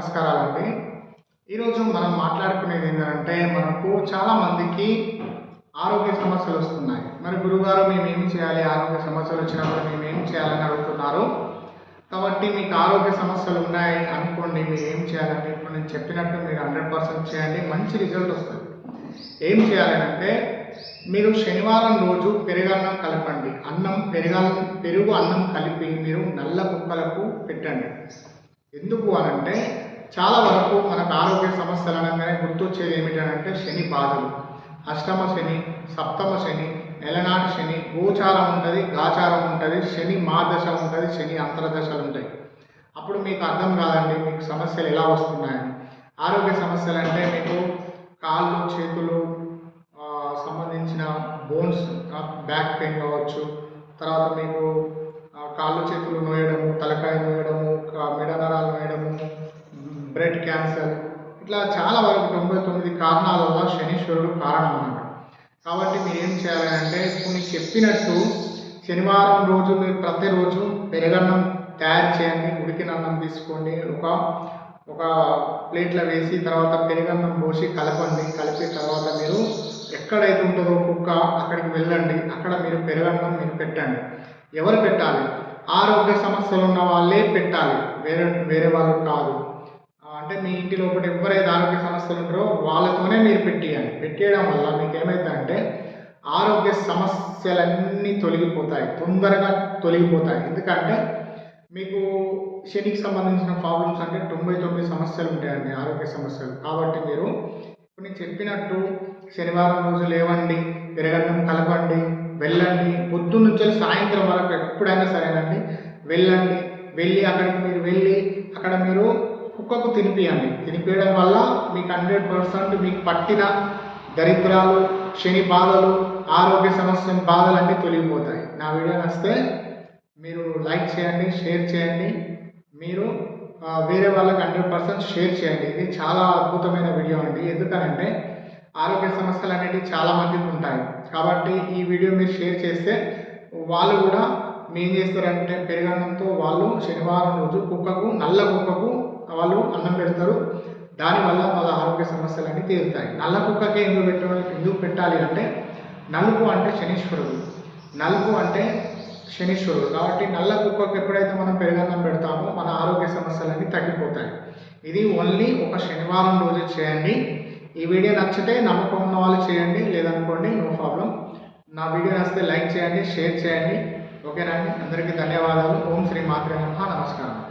నమస్కారాలండి ఈరోజు మనం మాట్లాడుకునేది ఏంటంటే మనకు చాలా మందికి ఆరోగ్య సమస్యలు వస్తున్నాయి. మరి గురుగారు మేము ఏం చేయాలి? ఆరోగ్య సమస్యలు వచ్చినప్పుడు మేము ఏం చేయాలని అడుగుతున్నారు? కాబట్టి మీకు ఆరోగ్య సమస్యలు ఉన్నాయి అనుకోండి మీరు ఏం చేయాలంటే ఇప్పుడు నేను చెప్పినట్టు మీరు హండ్రెడ్ పర్సెంట్ చేయండి మంచి రిజల్ట్ వస్తుంది. ఏం చేయాలంటే మీరు శనివారం రోజు పెరుగన్నం కలపండి. అన్నం పెరుగన్నం పెరుగు అన్నం కలిపి మీరు నల్ల కుక్కలకు పెట్టండి. ఎందుకు అనంటే చాలా వరకు మనకు ఆరోగ్య సమస్యలు అనగానే గుర్తొచ్చేది ఏమిటంటే శని బాధలు. అష్టమ శని సప్తమ శని నెలనాటి శని గోచారం ఉంటుంది గాచారం ఉంటుంది శని మాదశ ఉంటుంది శని అంతర్దశలు ఉంటాయి. అప్పుడు మీకు అర్థం కాదండి మీకు సమస్యలు ఎలా వస్తున్నాయని. ఆరోగ్య సమస్యలు అంటే మీకు కాళ్ళు చేతులు సంబంధించిన బోన్స్ బ్యాక్ పెయిన్ కావచ్చు తర్వాత మీకు కాళ్ళు చేతులు నోయడము క్యాన్సర్. ఇట్లా చాలా వరకు తొంభై తొమ్మిది కారణాల వల్ల శనీశ్వరుడు కారణం అన్నమాట కాబట్టి మీరు ఏం చేయాలి అంటే కొన్ని చెప్పినట్టు శనివారం రోజు మీరు ప్రతిరోజు పెరగన్నం తయారు చేయండి ఉడికిన అన్నం తీసుకోండి ఒక ఒక ప్లేట్లో వేసి తర్వాత పెరుగన్నం పోసి కలపండి. కలిపి తర్వాత మీరు ఎక్కడైతే ఉంటుందో కుక్క అక్కడికి వెళ్ళండి. అక్కడ మీరు పెరుగన్నం మీరు పెట్టండి. ఎవరు పెట్టాలి? ఆరోగ్య సమస్యలు ఉన్న వాళ్ళే పెట్టాలి. వేరే వేరే వాళ్ళు కాదు. అంటే మీ ఇంటి లోపల ఎవరైతే ఆరోగ్య సమస్యలు ఉంటారో వాళ్ళతోనే మీరు పెట్టేయాలి. పెట్టేయడం వల్ల మీకు ఏమవుతుందంటే ఆరోగ్య సమస్యలన్నీ తొలగిపోతాయి. తొందరగా తొలగిపోతాయి. ఎందుకంటే మీకు శనికి సంబంధించిన ప్రాబ్లమ్స్ అంటే తొంభై తొమ్మిది సమస్యలు ఉంటాయండి ఆరోగ్య సమస్యలు. కాబట్టి మీరు ఇప్పుడు నేను చెప్పినట్టు శనివారం రోజు లేవండి పెరగడం కలపండి వెళ్ళండి. పొద్దున్న నుంచి సాయంత్రం వరకు ఎప్పుడైనా సరేనండి వెళ్ళండి. వెళ్ళి అక్కడికి మీరు వెళ్ళి అక్కడ మీరు కుక్కకు తినిపియండి. తినిపించడం వల్ల మీకు హండ్రెడ్ పర్సెంట్ మీకు పట్టిన దరిద్రాలు శని బాధలు ఆరోగ్య సమస్య బాధలు అన్నీ తొలగిపోతాయి. నా వీడియో నచ్చితే మీరు లైక్ చేయండి షేర్ చేయండి. మీరు వేరే వాళ్ళకి హండ్రెడ్ పర్సెంట్ షేర్ చేయండి. ఇది చాలా అద్భుతమైన వీడియో అండి. ఎందుకనంటే ఆరోగ్య సమస్యలు అనేటివి చాలా మందికి ఉంటాయి. కాబట్టి ఈ వీడియో మీరు షేర్ చేస్తే వాళ్ళు కూడా మేం ఏం చేస్తారంటే పెరుగన్నంతో వాళ్ళు శనివారం రోజు కుక్కకు నల్ల కుక్కకు వాళ్ళు అన్నం పెడతారు. దానివల్ల వాళ్ళ ఆరోగ్య సమస్యలన్నీ తీరుతాయి. నల్ల కుక్కకే ఎందుకు పెట్టాలి? ఎందుకు పెట్టాలి అంటే నలుపు అంటే శనీశ్వరుడు. నలుపు అంటే శనీశ్వరుడు. కాబట్టి నల్ల కుక్కకు ఎప్పుడైతే మనం పెరుగన్నం పెడతామో మన ఆరోగ్య సమస్యలన్నీ తగ్గిపోతాయి. ఇది ఓన్లీ ఒక శనివారం రోజు చేయండి. ఈ వీడియో నచ్చితే నమ్మకం ఉన్న వాళ్ళు చేయండి. లేదనుకోండి నో ప్రాబ్లం. నా వీడియో నచ్చితే లైక్ చేయండి షేర్ చేయండి. ఓకేనా అందరికీ ధన్యవాదాలు. ఓం శ్రీ మాత్రే నమస్కారం.